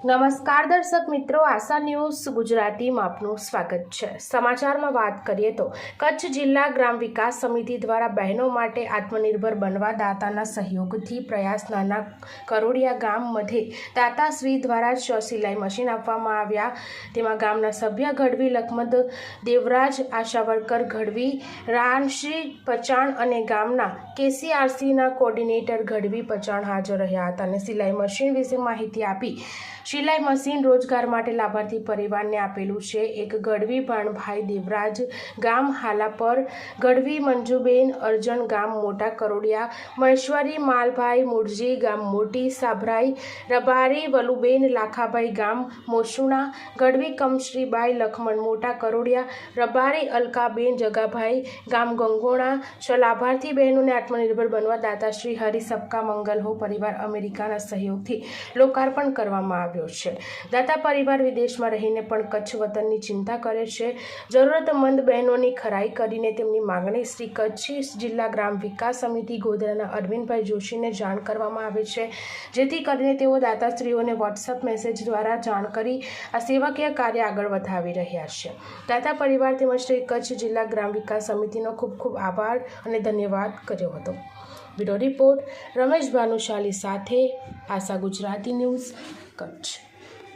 નમસ્કાર દર્શક મિત્રો, આશા ન્યૂઝ ગુજરાતીમાં આપનું સ્વાગત છે. સમાચારમાં વાત કરીએ તો કચ્છ જિલ્લા ગ્રામ વિકાસ સમિતિ દ્વારા બહેનો માટે આત્મનિર્ભર બનવા દાતાના સહયોગથી પ્રયાસ નાના કરોડિયા ગામ મધ્યે દાતાશ્રી દ્વારા છ સિલાઈ મશીન આપવામાં આવ્યા. તેમાં ગામના સભ્ય ગઢવી લખમદ, દેવરાજ આશા ઘડવી રાનશ્રી પચાણ અને ગામના કેસીઆરસીના કોર્ડિનેટર ગઢવી પચાણ હાજર રહ્યા હતા અને સિલાઈ મશીન વિશે માહિતી આપી સિલાઈ મશીન રોજગાર માટે લાભાર્થી પરિવારને આપેલું છે. એક ગઢવી ભાણભાઈ દેવરાજ ગામ હાલાપર ગઢવી મંજુબેન અર્જણ ગામ મોટા કરોડિયા, મહેશ્વરી માલભાઈ મુરજી ગામ મોટી સાભરાઈ, રબારી વલુબેન લાખાભાઈ ગામ મોસુણા, ગઢવી કમશ્રીબાઈ લખમણ મોટા કરોડિયા, રબારી અલકાબેન જગાભાઈ ગામ ગંગોણા છ લાભાર્થી બહેનોને આત્મનિર્ભર બનવા દાતાશ્રી હરિ સબકા મંગલ હો પરિવાર અમેરિકાના સહયોગથી લોકાર્પણ કરવામાં આવ્યો છે. દાતા પરિવાર વિદેશમાં રહીને પણ કચ્છ વતનની ચિંતા કરે છે. જરૂરતમંદ બહેનોની ખરાઈ કરીને તેમની માંગણી શ્રી કચ્છી જિલ્લા ગ્રામ વિકાસ સમિતિ ગોધરાના અરવિંદભાઈ જોશીને જાણ કરવામાં આવે છે. જેથી કરીને તેઓ દાતાશ્રીઓને વોટ્સઅપ મેસેજ દ્વારા જાણ કરી આ સેવાકીય કાર્ય આગળ વધાવી રહ્યા છે. દાતા પરિવાર તેમજ શ્રી કચ્છ જિલ્લા ગ્રામ વિકાસ સમિતિનો ખૂબ ખૂબ આભાર અને ધન્યવાદ કર્યો હતો. બ્યુરો રિપોર્ટ રમેશ ભાનુશાલી સાથે આશા ગુજરાતી ન્યૂઝ કચ્છ.